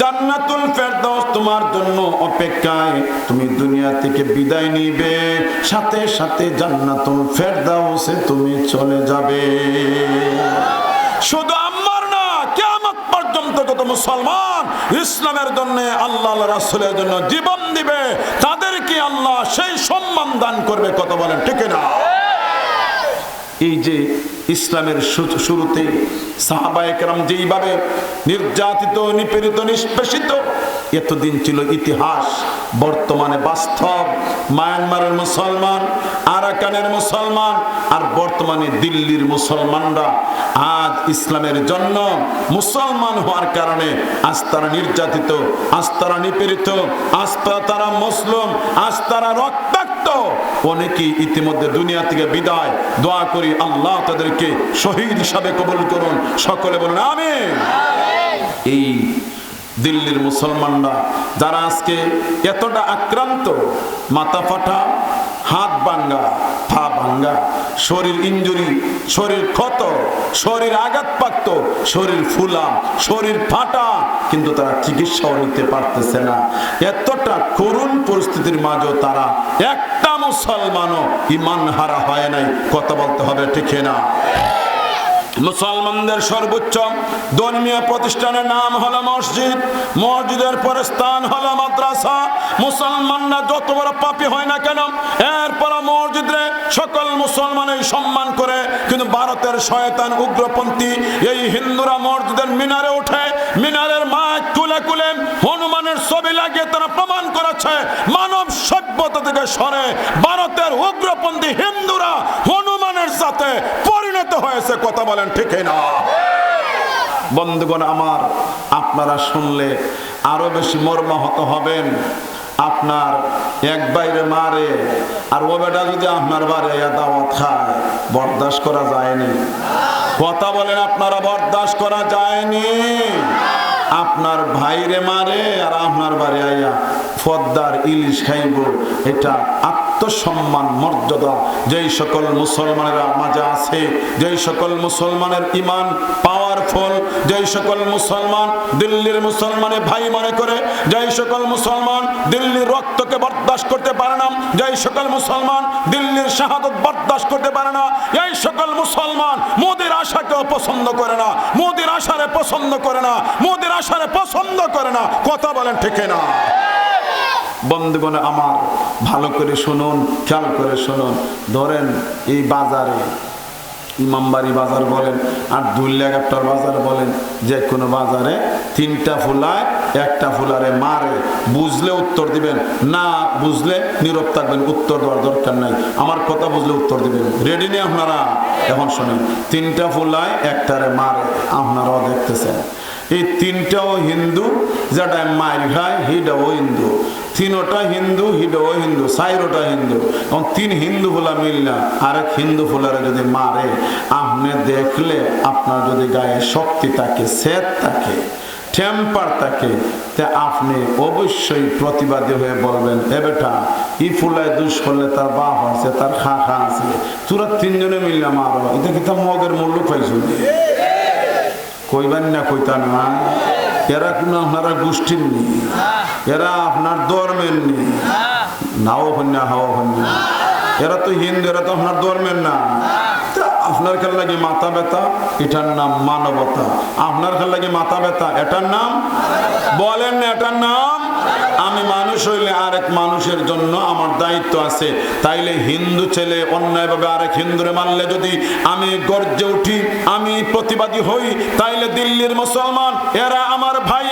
জান্নাতুল ফেরদাউস তোমার জন্য অপেক্ষায়। তুমি দুনিয়া থেকে বিদায় নিবে, সাথে সাথে জান্নাতুল ফেরদাউসে তুমি চলে যাবে। শুধু আমার না, কিয়ামত পর্যন্ত যত মুসলমান ইসলামের জন্য, আল্লাহ রাসূলের জন্য জীবন দিবে, তাদেরকে আল্লাহ সেই সম্মান দান করবে কত বলেন, ঠিক না এই যে ইসলামের শুরুতে সাহাবায়করাম যেইভাবে নির্যাতিত, নিপীড়িত, নিষ্পেষিত, এতদিন ছিল ইতিহাস, বর্তমানে বাস্তব। মায়ানমারের মুসলমান, আরাকানের মুসলমান, আর বর্তমানে দিল্লির মুসলমানরা আজ ইসলামের জন্য মুসলমান হওয়ার কারণে আজ তারা নির্যাতিত, আজ তারা নিপীড়িত, আজ তারা মুসলিম, আজ তারা অনেকেই ইতিমধ্যে দুনিয়া থেকে বিদায়। দোয়া করি আল্লাহ তাদেরকে শহীদ হিসাবে কবুল করুন। সকলে বলুন আমি এই দিল্লির মুসলমানরা, যারা আজকে এতটা আক্রান্ত মাথা ফাটা হাত ভাঙ্গা, পা ভাঙ্গা। শরীর ইঞ্জুরি শরীর ক্ষত, শরীর আঘাতপ্রাপ্ত, শরীর ফুলা শরীর ফাটা, কিন্তু তারা চিকিৎসাও নিতে পারতেছে না। এতটা করুণ পরিস্থিতির মাঝেও তারা একটা মুসলমানও ইমান হারা হয় নাই। কথা বলতে হবে ঠিক না মুসলমানদের সর্বোচ্চ ধর্মীয় প্রতিষ্ঠানের নাম হলো মসজিদ। মসজিদের পরে স্থান হলো মাদ্রাসা। মুসলমানরা যত বড় পাপি হয় না কেন, এরপর মসজিদে সকল মুসলমানের সম্মান করে। কিন্তু ভারতের শয়তান উগ্রপন্থী, এই হিন্দুরা মসজিদের মিনারে ওঠে মিনারের মাছ কুলে কুলে হনুমানের ছবি লাগিয়ে তারা প্রমাণ করেছে, মানব সভ্যতা থেকে সরে। ভারতের উগ্রপন্থী হিন্দুরা হনুমানের সাথে পরিণত হয়েছে কথা বলেন, ঠিক না বন্ধুগণ আমার, আপনারা শুনলে আরও বেশি মর্মাহত হবেন। আপনার এক বাইরে মারে, আর ও বেটা যদি আপনার আইয়া দাওয়াত খায়, বরদাস্ত করা যায়নি। কথা বলেন, আপনারা বরদাস্ত করা যায়নি। আপনার ভাইরে মারে, আর আপনার বাড়ি আইয়া ফদ্দার ইলিশ খাইব, এটা আত্মসম্মান, মর্যাদা। যেই সকল মুসলমানেরা মাঝে আছে, যেই সকল মুসলমানের ইমান পাওয়ারফুল যেই সকল মুসলমান দিল্লির মুসলমানের ভাই মনে করে, যেই সকল মুসলমান দিল্লির রক্তকে বরদাস্ত করতে পারে না, যেই সকল মুসলমান দিল্লির শাহাদত বরদাস্ত করতে পারে না, এই সকল মুসলমান মোদির আশাকেও পছন্দ করে না, মোদির আশারে পছন্দ করে না, মোদির আশারে পছন্দ করে না। কথা বলেন ঠিক না বন্ধুগণ আমার, ভালো করে শুনুন, খেয়াল করে শুনুন। ধরেন এই বাজারে ইমামবাড়ি বাজার বলেন, আর দুল্লাগাপ্টার বাজার বলেন, যে কোনো বাজারে তিনটা ফুলায়, একটা ফুলারে মারে, বুঝলে উত্তর দিবেন। না বুঝলে নীরব থাকবেন, উত্তর দেওয়ার দরকার নাই। আমার কথা বুঝলে উত্তর দিবেন। রেডি নেই আপনারা? এখন শোনেন, তিনটা ফুলায় একটারে মারে, আপনারাও দেখতেছেন। এই তিনটাও হিন্দু, যেটা মার খায়, হিটাও হিন্দু। তিনোটা হিন্দু হিডও হিন্দু সাইরোটা হিন্দু। এবং তিন হিন্দু ফুলা মিল না। আরেক হিন্দু ফুলারে যদি মারে, আপনি দেখলে আপনার যদি গায়ে শক্তি থাকে সেত থাকে টেম্পার থাকে, তে আপনি অবশ্যই প্রতিবাদী হয়ে বলবেন, এ বেটা, ই ফুলায় দুষ করলে তার বাপ আছে, তার খা খা আছে। তোরা তিনজনে মিললে মারো। এটা কি তার মগের মূল্য পাইছো কইবেন না কইতা না। এরা কোনো আপনারা গোষ্ঠীর নেই এরা আপনার ধর্মের নেই নাও হন না হাও হন না এরা তো হিন্দু, এরা তো আপনার ধর্মের না। আপনার খেয়াল লাগে মাথা ব্যথা? এটার নাম মানবতা। আপনার খেয়াল লাগে মাথা ব্যথা? এটার নাম? বলেন না, এটার নাম? আমি মানুষ হইলে আরেক মানুষের জন্য আমার দায়িত্ব আছে। তাইলে হিন্দু ছেলে অন্যায়ভাবে আরেক হিন্দুরে মানলে যদি আমি গর্জে উঠি, আমি প্রতিবাদী হই, তাইলে দিল্লির মুসলমান, এরা আমার ভাই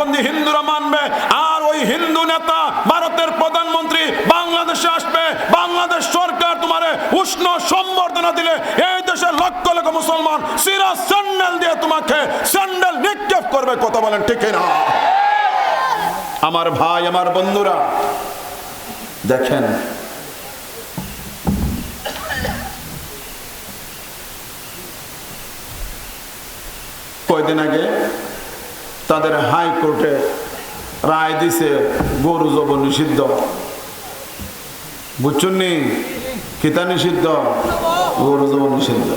উগ্রপন্থী হিন্দুরা মানবে, আর ওই হিন্দু নেতা ভারতের প্রধানমন্ত্রী বাংলাদেশে আসবে, বাংলাদেশ সরকার তোমারে উষ্ণ সম্বর্ধনা দিলে এই দেশের লক্ষ লক্ষ মুসলমান সিরা স্যান্ডেল দিয়ে তোমাকে স্যান্ডেল নিক্ষেপ করবে, কথা বলেন ঠিক না আমার ভাই, আমার বন্ধুরা, দেখেন, কয়দিন আগে তাদের হাইকোর্টে রায় দিছে, গরু জব নিষিদ্ধ। বুঝছেন নি? কিতা নিষিদ্ধ? গরু জব নিষিদ্ধ।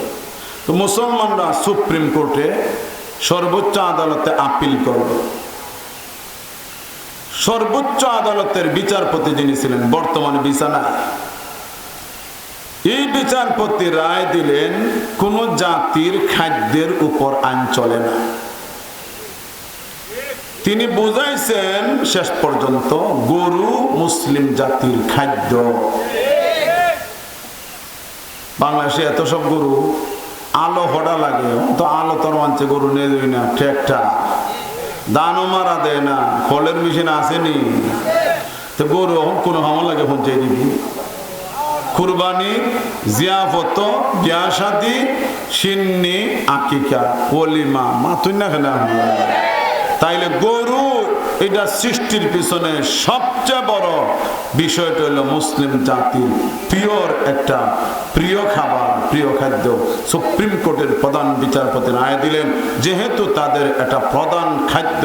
তো মুসলমানরা সুপ্রিম কোর্টে সর্বোচ্চ আদালতে আপিল করল। সর্বোচ্চ আদালতের বিচারপতি যিনি ছিলেন, বর্তমানে বিছানায় এই বিচারপতি রায় দিলেন, কোন জাতির খাদ্যের উপর আইন চলে না। তিনি বুঝাইছেন, শেষ পর্যন্ত গরু মুসলিম জাতির খাদ্য। বাংলাদেশে এত সব গরু, আলো হডা লাগে তো আলো তোর মানছে গরু নিয়ে যাবি না ট্রেকটা দানও মারা দেয় না, ফলের মেশিন আসেনি। তো গরু এখন কোনো হামলা লাগে পৌঁছে দিবি। কুরবানি, জিয়াফত, বিয়া সিন্নি, আকিকা মা তুই না কেন তাইলে গরু এটা সৃষ্টির পিছনে সবচেয়ে বড় বিষয়টা হলো মুসলিম জাতির পিওর একটা প্রিয় খাবার, প্রিয় খাদ্য। সুপ্রিম কোর্টের প্রধান বিচারপতি রায় দিলেন, যেহেতু তাদের একটা প্রধান খাদ্য,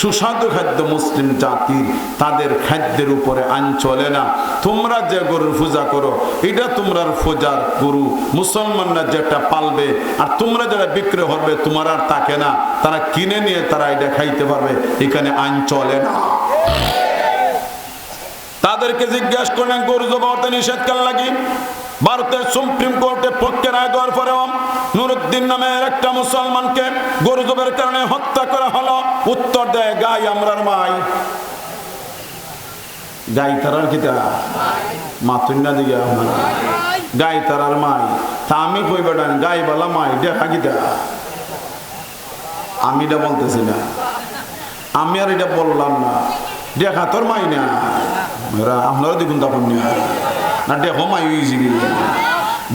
সুস্বাদু খাদ্য মুসলিম জাতির, তাদের খাদ্যের উপরে আইন চলে না। তোমরা যে গরুর পূজা করো, এটা তোমরা পূজার গরু। মুসলমানরা যেটা পালবে আর তোমরা যারা বিক্রি করবে, তোমার আর তাকে না। তারা কিনে নিয়ে তারা এটা খাইতে পারবে। এখানে আইন চলে। না তাদেরকে জিজ্ঞাসা করলেন, গরু জবাবতে নিষেধ কেন লাগি? ভারতের সুপ্রিম কোর্টে পক্ষে রায় দেওয়ার পরেও নুরুদ্দিন নামের একটা মুসলমানকে গরু জবের কারণে হত্যা করা হলো। উত্তর দেয়, গাই আমরার মাই। গাই তারার কিতা মাতুন্না দিকে গাই তারার মাই। তা আমি কই বেটান গাই বালা মাই, দেখা কিতা আমি এটা বলতেছি না। আমি আর এটা বললাম না। দেখা তোর মাই না। এরা আপনারা দেখুন তখন না। দেখো মাই হয়েছি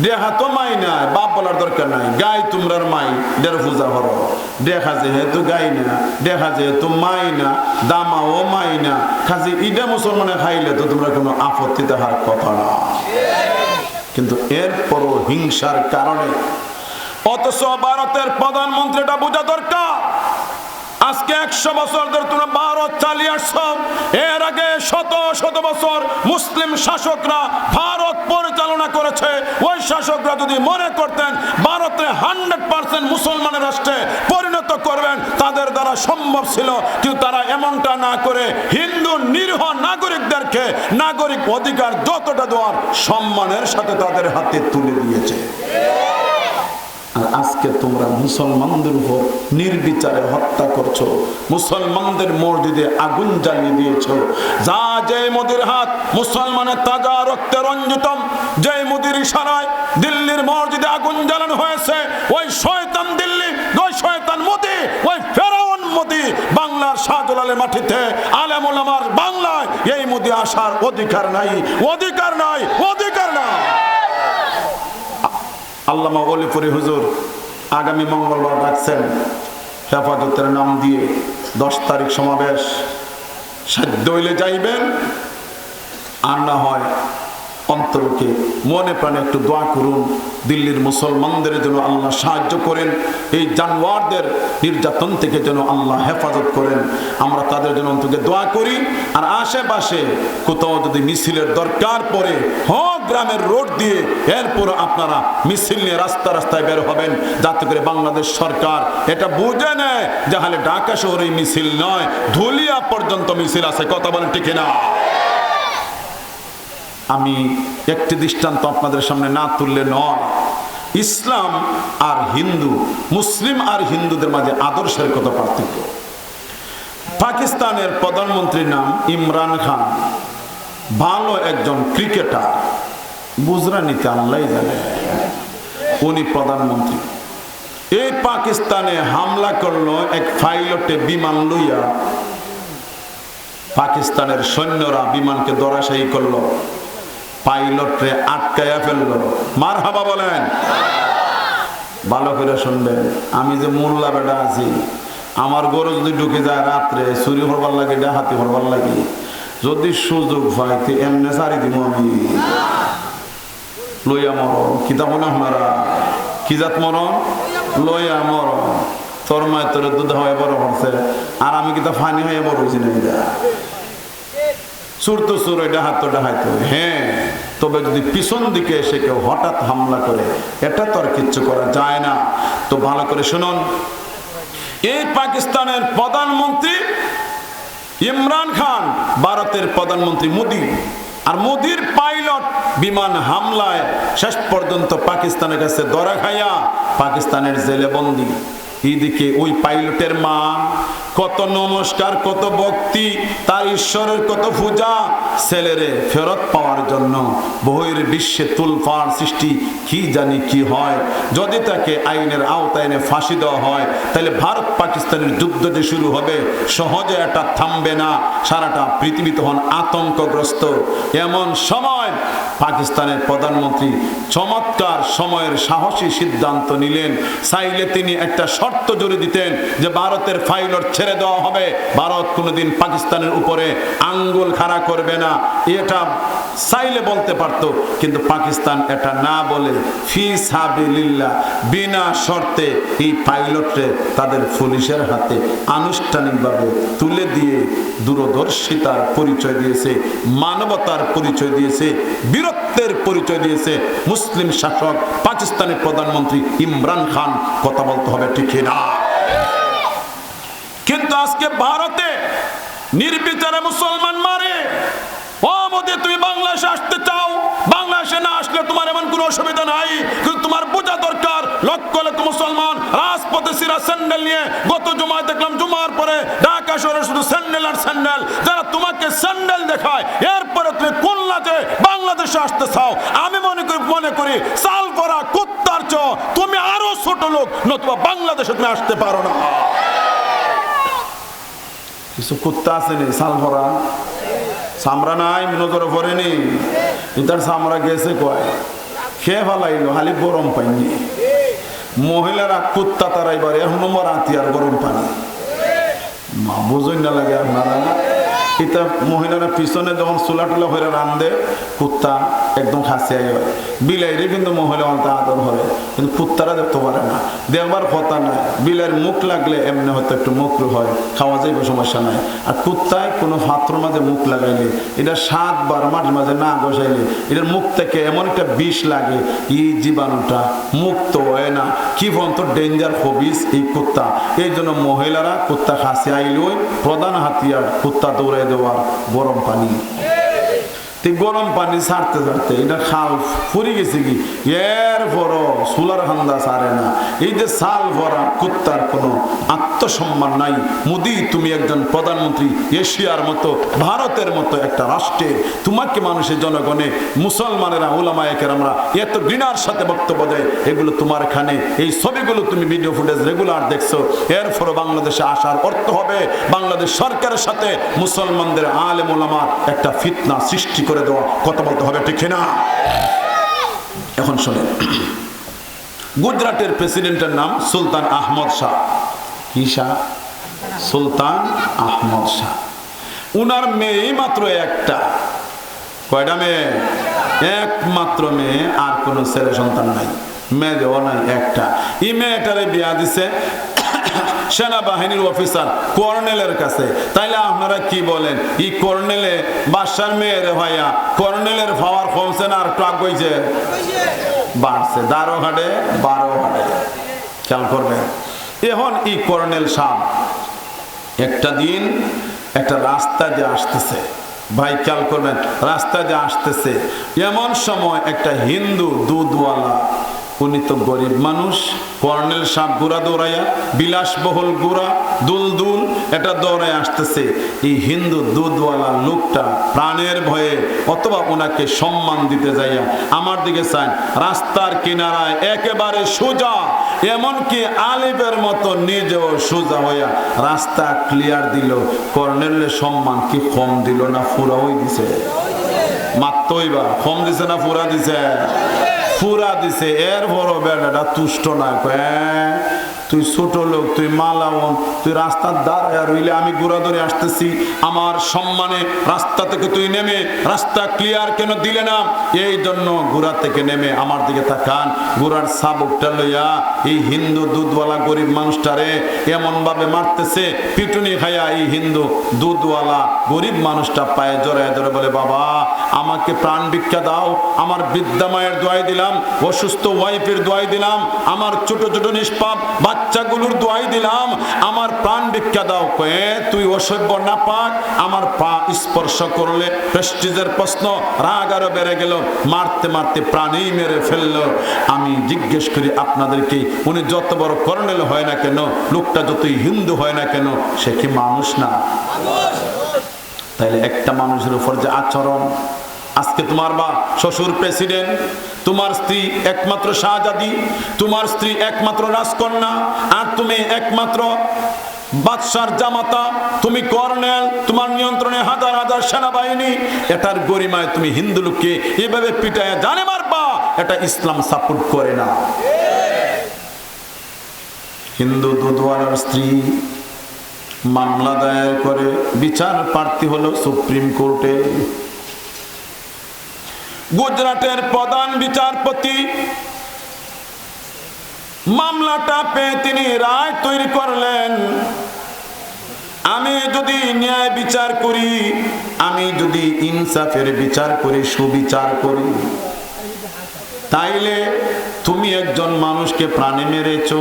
দেখা তো মাই না, বাপ বলার দরকার নাই। গাই তোমরার মাই, দেড় পূজা করো দেখা যেহেতু গাই না, দেখা যেহেতু মাই না, দামাও মাই না। খাজি ইটা মুসলমানে খাইলে তো তোমরা কোনো আপত্তি দেখার কথা না। কিন্তু এরপরও হিংসার কারণে অথচ ভারতের প্রধানমন্ত্রীটা বোঝা দরকার। আজকে একশো বছর ধরে তোমরা ভারত চালিয়ে আসছো। এর আগে শত শত বছর মুসলিম শাসকরা ভারত পরিচালনা করেছে। ওই শাসকরা যদি মনে করতেন ভারতে হান্ড্রেড পার্সেন্ট মুসলমানের রাষ্ট্রে পরিণত করবেন, তাদের দ্বারা সম্ভব ছিল কিন্তু তারা এমনটা না করে হিন্দু নিরীহ নাগরিকদেরকে নাগরিক অধিকার যতটা দেওয়ার সম্মানের সাথে তাদের হাতে তুলে দিয়েছে। আর আজকে তোমরা মুসলমানদের উপর নির্বিচারে হত্যা করছ, মুসলমানদের মসজিদে আগুন জ্বালিয়ে দিয়েছ। যা যে মোদির হাত, মুসলমানের তাজা রক্তে রঞ্জিতম যে মোদির ইশারায় দিল্লির মসজিদে আগুন জ্বালানো হয়েছে, ওই শয়তান দিল্লি, ওই শয়তান মোদি, ওই ফেরাউন মোদি বাংলার শাহজালালের মাটিতে, আলেমুল আমার বাংলায় এই মোদি আসার অধিকার নাই অধিকার নাই, অধিকার আল্লামা অলিপুরি হুজুর আগামী মঙ্গলবার ডাকছেন হেফাজতের নাম দিয়ে দশ তারিখ সমাবেশ। সাধ্য হইলে যাইবেন অন্তরকে মনে প্রাণে একটু দোয়া করুন। দিল্লির মুসলমানদের যেন আল্লাহ সাহায্য করেন, এই জানোয়ারদের নির্যাতন থেকে যেন আল্লাহ হেফাজত করেন। আমরা তাদের জন্য অন্তকে দোয়া করি। আর আশেপাশে কোথাও যদি মিছিলের দরকার পড়ে, হোক গ্রামের রোড দিয়ে এরপর আপনারা মিছিল নিয়ে রাস্তা রাস্তায় বের হবেন। যাতে করে বাংলাদেশ সরকার এটা বুঝে নেয় যাহলে ঢাকা শহরে মিছিল নয়, ধুলিয়া পর্যন্ত মিছিল আছে। কথা বলেন ঠিক না আমি একটি দৃষ্টান্ত আপনাদের সামনে না তুললে নয়। ইসলাম আর হিন্দু, মুসলিম আর হিন্দুদের মাঝে আদর্শের কত পার্থক্য? পাকিস্তানের প্রধানমন্ত্রীর নাম ইমরান খান। ভালো একজন ক্রিকেটার। বুজরানিতে আল্লাহ জানে। উনি প্রধানমন্ত্রী। এই পাকিস্তানে হামলা করল এক পাইলটে বিমান লইয়া। পাকিস্তানের সৈন্যরা বিমানকে দরাশায়ী করল। পাইলটরে আটকাইয়া ফেলল। মার হাবা বলেন। ভালো করে শুনবেন, আমি যে মোল্লা বেটা আছি, আমার গরু যদি ঢুকে যায় রাত্রে চুরি হরবার লাগে, ডাহাতি হরবার লাগে, যদি সুযোগ পাই তো এমনি সারি দিব আমি। লইয়া মর কিতাব না আপনারা? কি জাত মর লইয়া মর তোর মায়ের তোর দুধ হয়ে বড় হচ্ছে, আর আমি কিতা ফানি হয়ে বড় হয়েছি না তো হ্যাঁ তবে যদি পিছন দিকে এসে কেউ হঠাৎ হামলা করে, এটা তো আর করা যায় না। তো ভালো করে শুনুন। এই পাকিস্তানের প্রধানমন্ত্রী ইমরান খান, ভারতের প্রধানমন্ত্রী মোদী, আর মোদির পাইলট বিমান হামলায় শেষ পর্যন্ত পাকিস্তানের কাছে দরা খাইয়া পাকিস্তানের জেলে বন্দী। এইদিকে ওই পাইলটের মা, কত নমস্কার, কত ভক্তি, তার ঈশ্বরের কত পূজা, ছেলেরে ফেরত পাওয়ার জন্য বহির বিশ্বে তুলফার সৃষ্টি, কি জানি কি হয়? যদি তাকে আইনের আওতায় এনে ফাঁসি দেওয়া হয়, তাহলে ভারত পাকিস্তানের যুদ্ধ যে শুরু হবে, সহজে এটা থামবে না। সারাটা পৃথিবী তখন আতঙ্কগ্রস্ত। এমন সময় পাকিস্তানের প্রধানমন্ত্রী চমৎকার সময়ের সাহসী সিদ্ধান্ত নিলেন। চাইলে তিনি একটা শর্ত জুড়ে দিতেন যে ভারতের ফাইলট ছেড়ে দেওয়া হবে। ভারত কোনোদিন পাকিস্তানের উপরে আঙ্গুল খাড়া করবে না। এটা চাইলে বলতে পারত, কিন্তু পাকিস্তান এটা না বলে ফি সাবিলিল্লাহ, বিনা শর্তে এই পাইলটে তাদের পুলিশের হাতে আনুষ্ঠানিকভাবে তুলে দিয়ে দূরদর্শিতার পরিচয় দিয়েছে, মানবতার পরিচয় দিয়েছে বীরত্বের পরিচয় দিয়েছে মুসলিম শাসক পাকিস্তানের প্রধানমন্ত্রী ইমরান খান। কথা বলতে হবে ঠিক না কিন্তু আজকে ভারতে নির্বিচারে মুসলমান মারে। মোদী, তুমি বাংলাদেশে আসতে চাও? বাংলাদেশে না আসলে তোমার এমন কোনো অসুবিধা নাই, কিন্তু তোমার বোঝা দরকার। লক্ষ লক্ষ মুসলমান রাজপথে সিরা স্যান্ডেল নিয়ে গত জুমায় দেখলাম, জুমার পরে ঢাকা শহরে শুধু স্যান্ডেল আর স্যান্ডেল। যারা তোমাকে স্যান্ডেল দেখায়, এরপরে তুমি কোন লাজে বাংলাদেশে আসতে চাও। আমি মনে করি মনে করি সাল করা কুত্তার চ তুমি আরও ছোট লোক, নতুবা বাংলাদেশে তুমি আসতে পারো না। কিছু কুত্তা আছে নি সাল ভরা সামরা নাই নজরে পড়েনি। তার সামরা গেছে কয়? খেয়ে ফেলাইলো, খালি গরম পাইনি। মহিলারা কুত্তা তারাইবার, এখনও মরা রাতি আর গরম পানি। মা বোঝই না লাগে আপনারা এটা মহিলারা পিছনে যখন চুলা টুলা হয়ে রান্ধে কুত্তা একদম খাসিয়াই হয় বিলাইরে কিন্তু মহিলা অন্ত আদর হয় কিন্তু কুত্তারা দেখতে পারে না। দেখবার কথা নাই বিলাইয়ের মুখ লাগলে এমনি হয়তো একটু মুখ হয়, খাওয়া যাইবে, সমস্যা নাই। আর কুত্তায় কোনো পাত্র মাঝে মুখ লাগাইলে, এটা সাতবার মাঝে মাঝে না বসাইলে এটার মুখ থেকে এমন একটা বিষ লাগে, এই জীবাণুটা মুক্ত হয় না। কি বলতো, ডেঞ্জার হবিস এই কুত্তা। এই জন্য মহিলারা কুত্তা খাসি আইলই প্রধান হাতিয়ার কুত্তা দৌড়াই দেওয়ার গরম পানি। গরম পানি ছাড়তে ছাড়তে এটা খাল ফুরি গেছে কি? এর পরও সুলার হান্দা সারে না। এই যে সাল ভরা কুত্তার কোনো আত্মসম্মান নাই। মোদি, তুমি একজন প্রধানমন্ত্রী এশিয়ার মতো, ভারতের মতো একটা রাষ্ট্রে তোমাকে মানুষের জনগণে, মুসলমানেরা ওলামায়কের আমরা এত ঘৃণার সাথে বক্তব্য দেয় এগুলো তোমার এখানে এই ছবিগুলো তুমি ভিডিও ফুটেজ রেগুলার দেখছ। এর ফলে বাংলাদেশে আসার অর্থ হবে বাংলাদেশ সরকারের সাথে মুসলমানদের আলেম ওলামার একটা ফিতনা সৃষ্টি করে দেওয়া। কথা বলতে হবে, ঠিক না এখন শোনেন। গুজরাটের প্রেসিডেন্টের নাম সুলতান আহমদ শাহ। কি শাহ? সুলতান আহমদ শাহ। উনার মেয়ে মাত্র একটা। কয়টা মেয়ে? একমাত্র মেয়ে, আর কোনো ছেলে সন্তান নাই। মেয়ে দেওয়া নাই একটা। এই মেয়েটারে বিয়া দিছে সেনাবাহিনীর অফিসার, কর্নেলের কাছে। তাইলে আপনারা কি বলেন? এই কর্নেলে বাসার মেয়ের ভাইয়া, কর্নেলের পাওয়ার কমছে না আর টাক হয়েছে বাড়ছে। দারো হাটে বারো হাটে খেয়াল করবেন। এখন এই কর্নেল সাহ একটা দিন একটা রাস্তা যে আসতেছে। ভাই, খেয়াল করবেন, রাস্তা যে আসতেছে। এমন সময় একটা হিন্দু দুধওয়ালা উনি তো গরিব মানুষ, কর্নেল সাপ গুড়া দৌড়াইয়া, বিলাসবহুল গুড়া দুল দুল এটা দৌড়ায় আসতেছে। এই হিন্দু দুধওয়ালা লোকটা প্রাণের ভয়ে অথবা ওনাকে সম্মান দিতে যাইয়া আমার দিকে চান রাস্তার কিনারায় একেবারে সোজা, এমনকি আলিফের মতো নিজেও সোজা হইয়া রাস্তা ক্লিয়ার দিল। কর্নেলের সম্মান কি কম দিল না ফুরা হই দিছে? মাত্রই কম দিছে না ফুরা দিছে? ফুরা দিছে, এর বড় বেড়াটা তুষ্ট না, কয় তুই ছোট লোক, তুই মালাওন তুই রাস্তার দ্বারা রইলে আমি ঘোরা ধরে আসতেছি। আমার সম্মানে রাস্তা থেকে তুই নেমে, রাস্তা ক্লিয়ার কেন দিলে না? এই জন্য ঘোড়া থেকে নেমে আমার দিকে তাকান। ঘোড়ার সাবকটা লইয়া, এই হিন্দু দুধওয়ালা গরিব মানুষটারে এমন ভাবে মারতেছে, পিটুনি খাইয়া এই হিন্দু দুধওয়ালা গরিব মানুষটা পায়ে জড়ায় ধরে বলে, বাবা আমাকে প্রাণ ভিক্ষা দাও। আমার বৃদ্ধা মায়ের দোয়াই দিলাম, অসুস্থ ওয়াইফের দোয়াই দিলাম, আমার ছোট ছোট নিষ্পাপ বাচ্চা বাচ্চাগুলোর দোয়াই দিলাম। আমার প্রাণ ভিক্ষা দাও কয়ে, তুই অসভ্য না পাক আমার পা স্পর্শ করলে প্রেস্টিজের প্রশ্ন, রাগ আরও বেড়ে গেল, মারতে মারতে প্রাণেই মেরে ফেলল। আমি জিজ্ঞেস করি আপনাদেরকে উনি যত বড় কর্নেল হয় না কেন, লোকটা যতই হিন্দু হয় না কেন, সে কি মানুষ না? তাইলে একটা মানুষের উপর যে আচরণ আজকে তোমার বা শ্বশুর প্রেসিডেন্ট, তোমার স্ত্রী একমাত্র শাহজাদি, তোমার স্ত্রী একমাত্র রাজকন্যা, আর তুমি একমাত্র বাদশার জামাতা, তুমি কর্নেল, তোমার নিয়ন্ত্রণে হাজার হাজার সেনাবাহিনী, এটার গরিমায় তুমি হিন্দু লোককে এভাবে পিটায় জানে মারবা, এটা ইসলাম সাপোর্ট করে না। হিন্দু দুধওয়ালার স্ত্রী মামলা দায়ের করে বিচার প্রার্থী হলো সুপ্রিম কোর্টে। গুজরাটের প্রধান বিচারপতি মামলাটা পেয়ে তিনি রায় তৈরি করলেন। আমি যদি ন্যায় বিচার করি, আমি যদি ইনসাফের বিচার করি, সুবিচার করি, তাইলে তুমি একজন মানুষকে প্রাণে মেরেছ।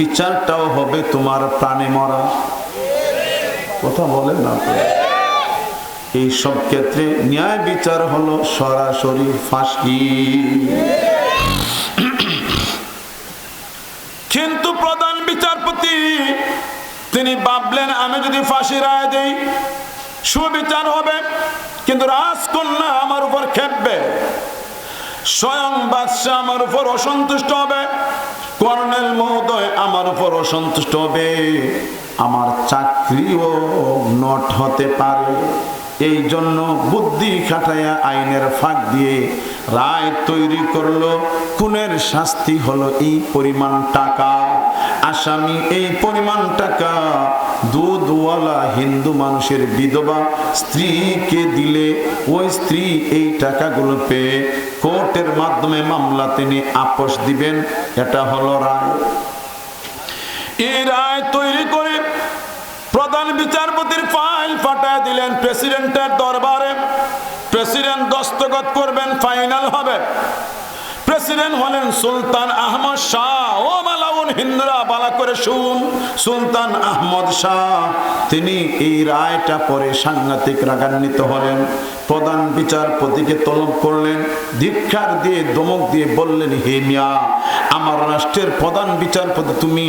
বিচারটাও হবে তোমার প্রাণে মরা। কথা বলেন না এই সব ক্ষেত্রে ন্যায় বিচার হলো সরাসরি ফাঁসি। কিন্তু প্রধান বিচারপতি, তিনি ভাবলেন, আমি যদি ফাঁসি রায় দেই, সুবিচার হবে। কিন্তু রাজকন্যা আমার উপর খেপবে স্বয়ং বাদশাহ আমার উপর অসন্তুষ্ট হবে। কর্নেল মহোদয় আমার উপর অসন্তুষ্ট হবে। আমার চাকরিও নট হতে পারে। এই জন্য বুদ্ধি খাটাইয়া আইনের ফাঁক দিয়ে রায় তৈরি করল। খুনের শাস্তি হলো এই পরিমাণ টাকা। আসামি এই পরিমাণ টাকা দুধওয়ালা হিন্দু মানুষের বিধবা স্ত্রীকে দিলে ওই স্ত্রী এই টাকাগুলো পেয়ে কোর্টের মাধ্যমে মামলা তিনি আপোষ দিবেন। এটা হলো রায়। এই রায় তৈরি করে প্রধান বিচারপতির ফাইল পাঠায় দিলেন প্রেসিডেন্টের দরবারে। প্রেসিডেন্ট দস্তখত করবেন ফাইনাল হবে। প্রেসিডেন্ট হলেন সুলতান আহমদ শাহ। ও মালাউন হিন্দুরা, বালা করে শুন। সুলতান আহমদ শাহ, তিনি এই রায়টা পরে সাংঘাতিক রাগান্বিত হলেন। প্রধান বিচারপতিকে তলব করলেন দীক্ষার দিয়ে দমক দিয়ে বললেন, হে মিয়া, আমার রাষ্ট্রের প্রধান বিচারপতি তুমি,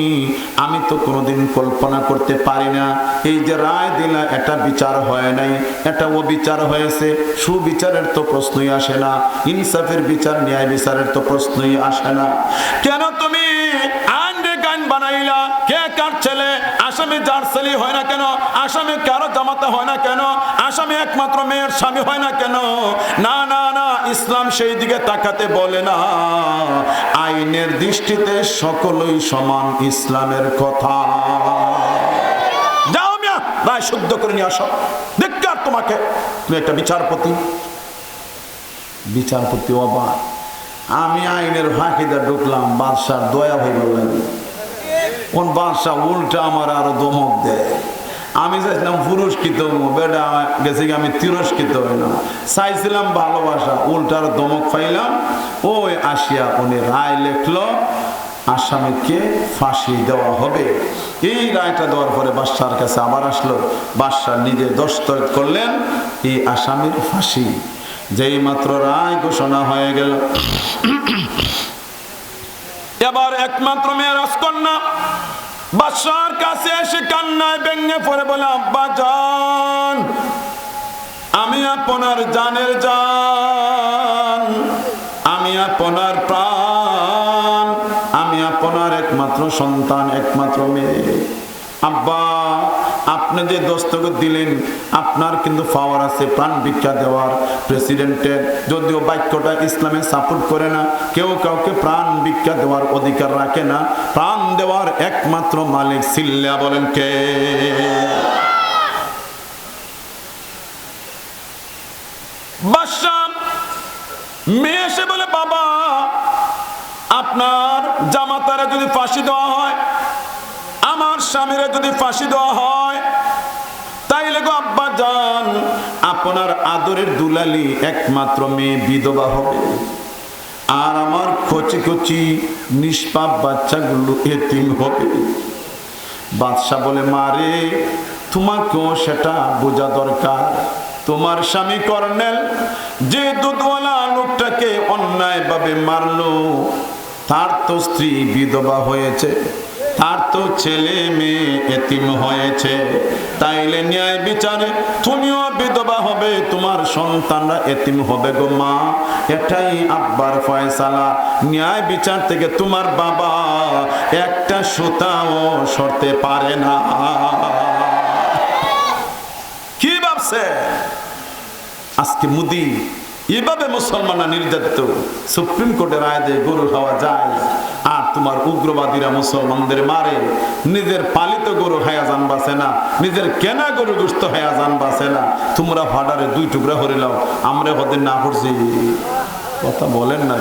আমি তো কোনোদিন কল্পনা করতে পারি না। এই যে রায় দিলা, এটা বিচার হয় নাই, এটা ও বিচার হয়েছে। সুবিচারের তো প্রশ্নই আসে না। ইনসাফের বিচার, ন্যায় বিচারের তো প্রশ্নই আসে না। কেন তুমি আইনের দৃষ্টিতে সকলই সমান ইসলামের কথা। যাও মিয়া রায় শুদ্ধ করে নিয়ে আসো। দেখকার তোমাকে। তুমি একটা বিচারপতি। বিচারপতি অবাক। আমি আইনের ফাঁকিতে ঢুকলাম, বাদশার দয়া হয়ে লাগে। কোন বাদশাহ উল্টা আমার আরও দমক দেয়। আমি চাইছিলাম পুরস্কৃত বেটা, গেছে আমি তিরস্কৃত হইলাম। চাইছিলাম ভালোবাসা, উল্টার দমক পাইলাম। ওই আসিয়া উনি রায় লেখলো, আসামিকে ফাঁসি দেওয়া হবে। এই রায়টা দেওয়ার পরে বাদশার কাছে আবার আসলো। বাদশাহ নিজে দস্তখত করলেন, এই আসামির ফাঁসি। যেই মাত্র রায় ঘোষণা হয়ে গেল। এবার একমাত্র মেয়ে রাজকন্যা বাদশার কাছে এসে কান্নায় ব্যঙ্গে পড়ে বলে, আব্বা জান, আমি আপনার জানের জান, আমি আপনার প্রাণ, আমি আপনার একমাত্র সন্তান, একমাত্র মেয়ে। আব্বা আপনি যে দস্তখত দিলেন, আপনার কিন্তু পাওয়ার আছে প্রাণ ভিক্ষা দেওয়ার প্রেসিডেন্টের যদিও বাক্যটা ইসলামে সাপোর্ট করে না, কেউ কাউকে প্রাণ ভিক্ষা দেওয়ার অধিকার রাখে না। প্রাণ দেওয়ার একমাত্র মালিক সিল্লা বলেন কে? মেয়ে এসে বলে, বাবা, আপনার জামাতারা যদি ফাঁসি দেওয়া হয়, আমার স্বামীরা যদি ফাঁসি দেওয়া হয় যান আপনার আদরের দুলালি একমাত্র মেয়ে বিধবা হবে। আর আমার কচি কচি নিষ্পাপ বাচ্চাগুলো এতিম হবে। বাদশাহ বলে মারে তোমাকেও সেটা বোঝা দরকার। তোমার স্বামী কর্নেল যে দুধওয়ালা লোকটাকে অন্যায়ভাবে মারলো, তার তো স্ত্রী বিধবা হয়েছে। তার তো ছেলে মেয়ে এতিম হয়েছে। তাইলে ন্যায় বিচারে তুমিও বিধবা হবে, তোমার সন্তানরা এতিম হবে গো মা। এটাই আব্বার ফয়সালা। ন্যায় বিচার থেকে তোমার বাবা একটা সুতাও সরতে পারে না। কি ভাবছে? আজকে মুদি, এভাবে মুসলমানরা নির্যাতিত। সুপ্রিম কোর্টের রায় দিয়ে গরু খাওয়া যায়। আর তোমার উগ্রবাদীরা মুসলমানদের মারে। নিজের পালিত গরু হায়া যান বাসে না, নিজের কেনা গরু গুস্ত হায়া যান বাসে না। তোমরা ফাডারে দুই টুকরা হরিলাও আমরা হতে না করছি কথা বলেন না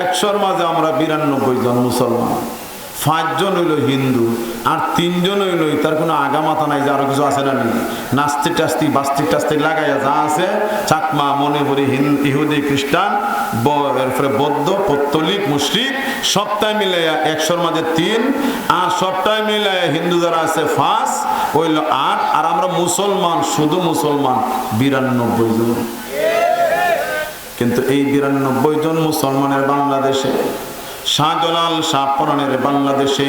একশোর মাঝে আমরা বিরানব্বই জন মুসলমান। পাঁচজন হইল হিন্দু আর তিনজন হইল, তার কোনো আগা মাথা নাই যে আরও কিছু আছে না নাস্তি টাস্তি বাস্তি টাস্তি লাগাইয়া যা আছে, চাকমা মনে করি ইহুদি, খ্রিস্টান এরপরে বৌদ্ধ, পত্তলিক মুসলিক সবটাই মিলাইয়া একশোর মাঝে তিন, আর সবটাই মিলাইয়া হিন্দু যারা আছে ফাঁস হইল আট, আর আমরা মুসলমান, শুধু মুসলমান, বিরানব্বই জন। কিন্তু এই বিরানব্বই জন মুসলমানের বাংলাদেশে শাহজালাল শাহপরানের বাংলাদেশে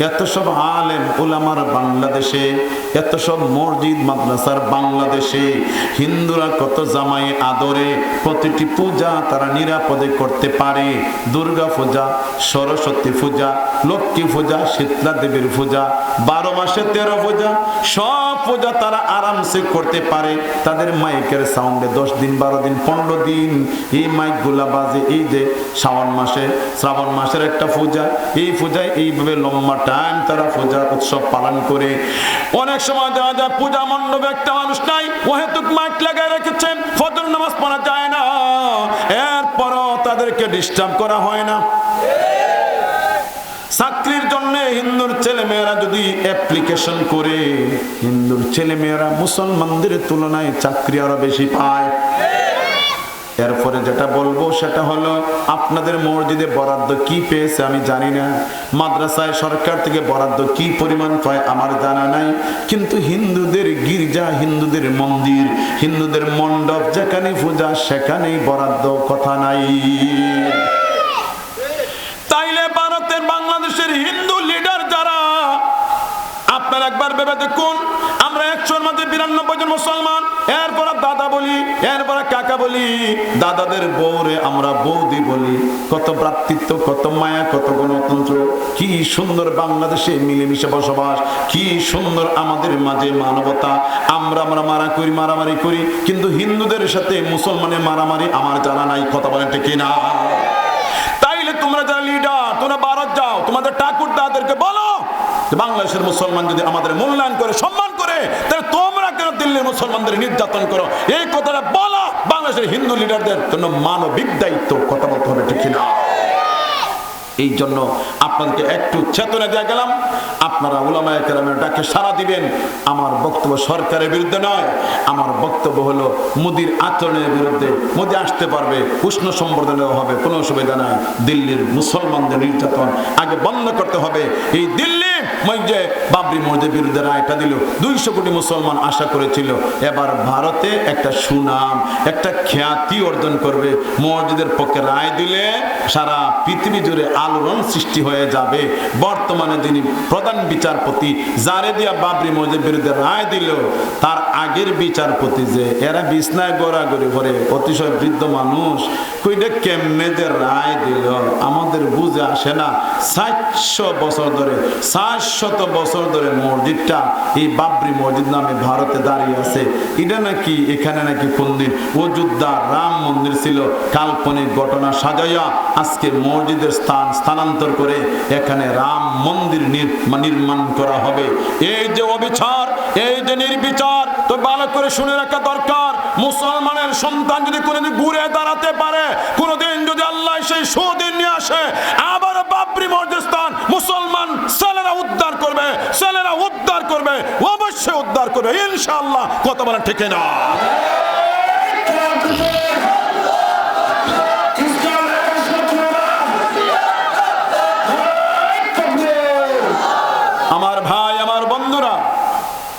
এত সব আলেম উলামার বাংলাদেশে এত সব মসজিদ, মাদ্রাসার বাংলাদেশে। হিন্দুরা কত জামাই আদরে প্রতিটি পূজা তারা নিরাপদে করতে পারে। দুর্গা পূজা, সরস্বতী পূজা, লক্ষ্মী পূজা, শীতলা দেবীর পূজা, বারো মাসে তেরো পূজা, সব পূজা তারা আরামসে করতে পারে। তাদের মাইকের সাউন্ডে দশ দিন, বারো দিন, পনেরো দিন। এই মাইকগুলা বাজে, এই যে শ্রাবণ মাসে, শ্রাবণ মাসের একটা পূজা, এই পূজায় এইভাবে লম্বা টাইম তারা পূজা উৎসব পালন করে। অনেক সময় দেখা যায়, পূজা মণ্ডপে একটা মানুষ নাই, ওহেতুক মাইক লাগিয়ে রেখেছেন, ফজর নামাজ পড়া যায় না। এরপরও তাদেরকে ডিস্টার্ব করা হয় না। চাকরির জন্য হিন্দুর ছেলে মেয়েরা যদি অ্যাপ্লিকেশন করে, হিন্দুর ছেলে মেয়েরা মুসলমানদের তুলনায় চাকরি আরও বেশি পায়। এরপরে যেটা বলব সেটা হলো, আপনাদের মসজিদে বরাদ্দ কি পেয়েছে আমি জানি না। মাদ্রাসায় সরকার থেকে বরাদ্দ কি পরিমাণ পায় আমার জানা নাই। কিন্তু হিন্দুদের গির্জা, হিন্দুদের মন্দির, হিন্দুদের মণ্ডপ, যেখানে পূজা সেখানেই বরাদ্দ কথা নাই। তাইলে ভারতের, বাংলাদেশের হিন্দু আপনার একবার ভেবে দেখুন, আমরা একশোর মধ্যে বিরানব্বই জন মুসলমান। এরপর দাদা বলি, এরপর কাকা বলি, দাদাদের বউরে আমরা বৌদি বলি। কত ভ্রাতৃত্ব, কত মায়া, কত গণতন্ত্র, কি সুন্দর বাংলাদেশে মিলেমিশে বসবাস, কি সুন্দর আমাদের মাঝে মানবতা। আমরা আমরা মারা করি, মারামারি করি, কিন্তু হিন্দুদের সাথে মুসলমানের মারামারি আমার জানা নাই, কথা বলেন ঠিক না তাইলে তোমরা যারা লিডার তোমরা ভারত যাও, তোমাদের ঠাকুর দাদেরকে বলো বাংলাদেশের মুসলমান যদি আমাদের মূল্যায়ন করে, সম্মান করে, তাহলে তোমরা কেন দিল্লির মুসলমানদের নির্যাতন করো? এই কথাটা বলো বাংলাদেশের হিন্দু লিডারদের জন্য মানবিক দায়িত্ব, কথা বলতে হবে ঠিক না এই জন্য আপনাদেরকে একটু চেতনা দিয়ে গেলাম। আপনারা উলামায় কেরামের ডাকে সারা দিবেন। আমার বক্তব্য সরকারের বিরুদ্ধে নয়, আমার বক্তব্য হলো মোদির আচরণের বিরুদ্ধে। মোদি আসতে পারবে, উষ্ণ সম্বর্ধনা হবে, কোনো অসুবিধা নাই। দিল্লির মুসলমানদের নির্যাতন আগে বন্ধ করতে হবে। এই দিল্লি মই যে বাবরি মসজিদের বিরুদ্ধে রায়টা দিল। দুইশো কোটি মুসলমান আশা করেছিল, এবার ভারতে একটা সুনাম, একটা খ্যাতি অর্জন করবে। মসজিদের পক্ষে রায় দিলে সারা পৃথিবী জুড়ে আলোড়ন সৃষ্টি হয়ে যাবে। বর্তমানে যিনি প্রধান বিচারপতি যারে দিয়া বাবরি মসজিদের বিরুদ্ধে রায় দিল, তার আগের বিচারপতি যে, এরা বিছনায় গড়াগড়ি ভরে অতিশয় বৃদ্ধ মানুষ। কইটা কেমনে যে রায় দিল, আমাদের বুঝে আসে না। সাতশো বছর ধরে, সাতশত বছর ধরে মসজিদটা এই বাবরি মসজিদ নামে ভারতে দাঁড়িয়ে আছে। এটা নাকি, এখানে নাকি অযোধ্যা রাম মন্দির ছিল, কাল্পনিক ঘটনা সাজাইয়া আজকে মসজিদের স্থান স্থানান্তর করে এখানে রাম মন্দির নির- নির্মাণ করা হবে। এই যে অবিচার, এই যে নির্বিচার, তো ভালো করে শুনে রাখা দরকার। মুসলমানের সন্তান যদি কোনোদিন ঘুরে দাঁড়াতে পারে, কোনোদিন যদি আল্লাহ সেই সুদিন নিয়ে আসে, আবার বাবরি মর্যাদান মুসলমান ছেলেরা উদ্ধার করবে, ছেলেরা উদ্ধার করবে, অবশ্যই উদ্ধার করবে, ইনশাআল্লাহ কত বলে ঠিক না। আমার ভাই, আমার বন্ধুরা,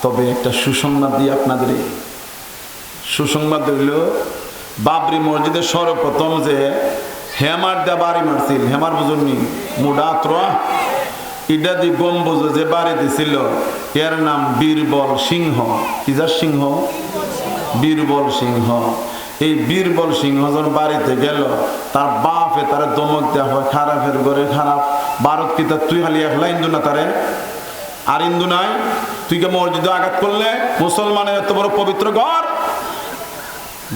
তবে একটা সুসংবাদ দিয়ে আপনাদের সুসংবাদ হইল বাবরি মসজিদের সর্বপ্রথম যে হেমার দা বাড়ি মারছিল, হেমার বুঝুননি মুডা ত্রোয়া ইডা দি গম্বুজ যে বাড়ি দিছিল, এর নাম বীরবল সিংহ। কিজার সিংহ? বীরবল সিংহ। এই বীরবল সিংহ যখন বাড়িতে গেল, তার বাপে তার দমক দেওয়া হয়, খারাপের ঘরে খারাপ। ভারত কি তা তুই খালি একলা ইন্দু না তারে? আর ইন্দু নাই? তুই কে মসজিদে আঘাত করলে? মুসলমানের এত বড় পবিত্র ঘর?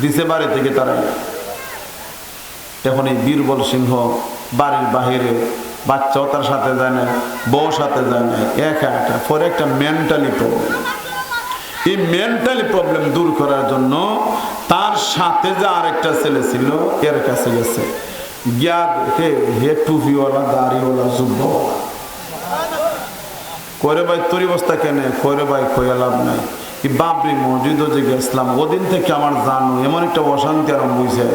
দিছে বাড়ি থেকে তারা। এখন এই বীরবল সিংহ বাড়ির বাহিরে বাচ্চাও তার সাথে যায় না বউ সাথে যায় না একা একা পরে একটা মেন্টালি প্রবলেম এই মেন্টালি প্রবলেম দূর করার জন্য তার সাথে যে আরেকটা ছেলে ছিল, এর কাছে গেছে। করে ভাই, তোর অবস্থা কেন? করে ভাই কয়ে লাভ নাই। এই বাবরি মসজিদও যে গেছিলাম, ওদিন থেকে আমার জানো, এমন একটা অশান্তি আরম্ভ হয়েছে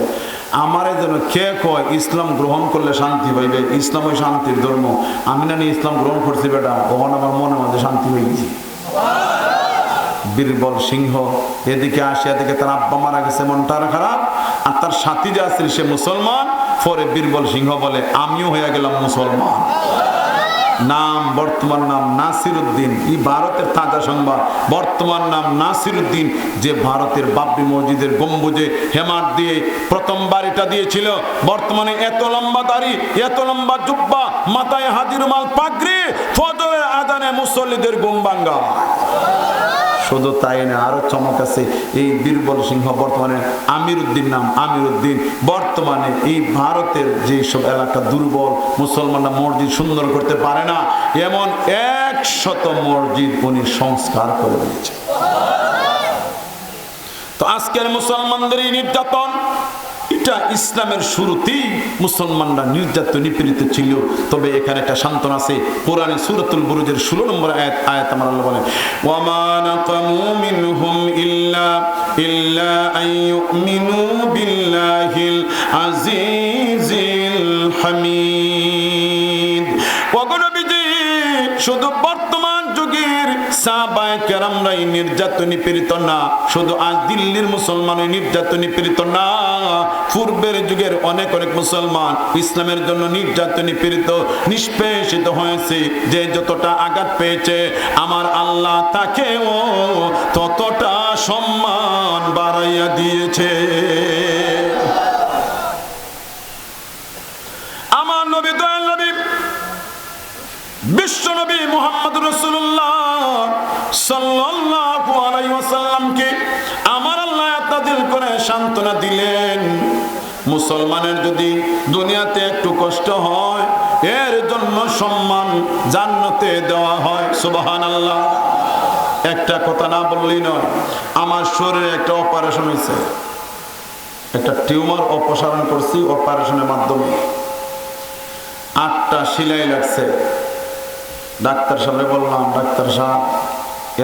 আমারে যেন কে কয়, ইসলাম গ্রহণ করলে শান্তি পাইবে? ইসলাম ওই শান্তির ধর্ম। আমি না ইসলাম গ্রহণ করছি বেটা, তখন আমার মনে মধ্যে শান্তি হয়ে গেছে। বীরবল সিংহ, এদিকে আসে, এদিকে তার আব্বা মারা গেছে, মনটা খারাপ। আর তার সাথী যে আসছিল সে মুসলমান। পরে বীরবল সিংহ বলে, আমিও হয়ে গেলাম মুসলমান। নাম, বর্তমান নাম নাসির উদ্দিন এই ভারতের তাজা সংবাদ। বর্তমান নাম নাসির উদ্দিন যে ভারতের বাবরি মসজিদের গম্বুজে হেমার দিয়ে প্রথম বাড়িটা দিয়েছিল। বর্তমানে এত লম্বা দাড়ি, এত লম্বা জুব্বা, মাথায় হাজির মাল পাগড়ি, ফজরের আদানে মুসল্লিদের গুমবাঙ্গা শুধু তাই না, আরও চমক আছে এই বীরবল সিংহ বর্তমানে আমির উদ্দিন নাম আমির উদ্দিন বর্তমানে এই ভারতের যে সব এলাকা দুর্বল, মুসলমানরা মসজিদ সুন্দর করতে পারে না, এমন এক শত মসজিদ উনি সংস্কার করে দিয়েছে তো আজকের মুসলমানদের এই নির্যাতন এটা ইসলামের শুরুতেই মুসলমানরা নির্যাতন নিপীড়িত ছিল। তবে এখানে একটা সান্ত্বনা আছে। কোরআনে সূরাতুল বুরুজের 16 নম্বর আয়াত আয়াত আমার আল্লাহ বলেন, ওয়ামা নাকামু মিনহুম ইল্লা ইল্লা আন ইউমিনু বিল্লাহিল আজিজিল হামিদ। শুধু যুগের সাহাবায়ে কেরামরাই নির্যাতন না। শুধু আজ দিল্লির মুসলমান ওই নির্যাতন নিপীড়িত না। পূর্বের যুগের অনেক অনেক মুসলমান ইসলামের জন্য নির্যাতন নিপীড়িত নিষ্পেষিত হয়েছে। যে যতটা আঘাত পেয়েছে, আমার আল্লাহ তাকেও ততটা সম্মান বাড়াইয়া দিয়েছে আমার নবী দয়াল নবী বিশ্বনবী মোহাম্মদ রসুল্লাহ আমার আল্লাহ তাদিল করে সান্ত্বনা দিলেন। মুসলমানের যদি দুনিয়াতে একটু কষ্ট হয়, এর জন্য সম্মান জান্নাতে দেওয়া হয়, সুবহানাল্লাহ। একটা কথা না বললেই নয়, আমার শরীরে একটা অপারেশন হয়েছে। একটা টিউমার অপসারণ করছি অপারেশনের মাধ্যমে। আটটা সেলাই লাগছে। ডাক্তার সাহেব বললাম ডাক্তার সাহেব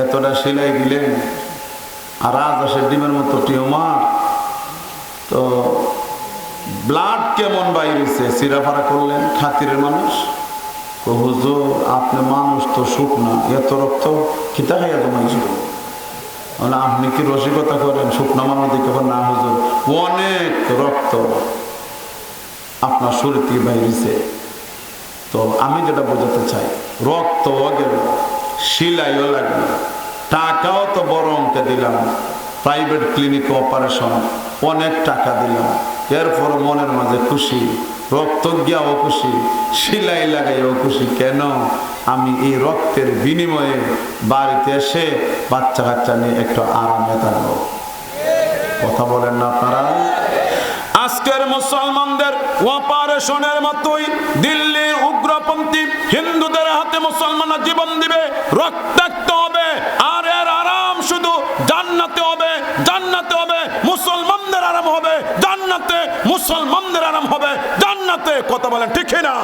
এতটা সেলাই দিলেন আর আজ আসে ডিমের মতো টিউমার। তো ব্লাড কেমন বাইরেছে? সিরাফারা করলেন খাতিরের মানুষ? তো হুজুর আপনি মানুষ তো সুখ না এত রক্ত খিতা খাইয়া জমাইছিল মানে আপনি কি রসিকতা করেন? শুকনা মানুষ বলেন, না হুজুর অনেক রক্ত আপনার শরীর থেকে বাইরেছে। তো আমি যেটা বোঝাতে চাই, রক্ত গেল সিলাইও লাগল টাকাও তো বড় অঙ্কে দিলাম প্রাইভেট ক্লিনিক অপারেশন অনেক টাকা দিলাম। এরপর মনের মাঝে খুশি, রক্ত গিয়াও খুশি সিলাই লাগাইও খুশি, কেন আমি এই রক্তের বিনিময়ে বাড়িতে এসে বাচ্চা কাচ্চা নিয়ে একটু আরামে থাকব? কথা বলেন না আপনারা? আজকের মুসলমানদের অপারেশনের মতোই দিল্লির উগ্রপন্থী হিন্দুদের হাতে মুসলমানরা জীবন দিবে, রক্তাক্ত হবে, আর এর আরাম শুধু জান্নাতে হবে জান্নাতে হবে, মুসলমানদের আরাম হবে, জান্নাতে মুসলমানদের আরাম হবে, জান্নাতে, কথা বলেন ঠিক না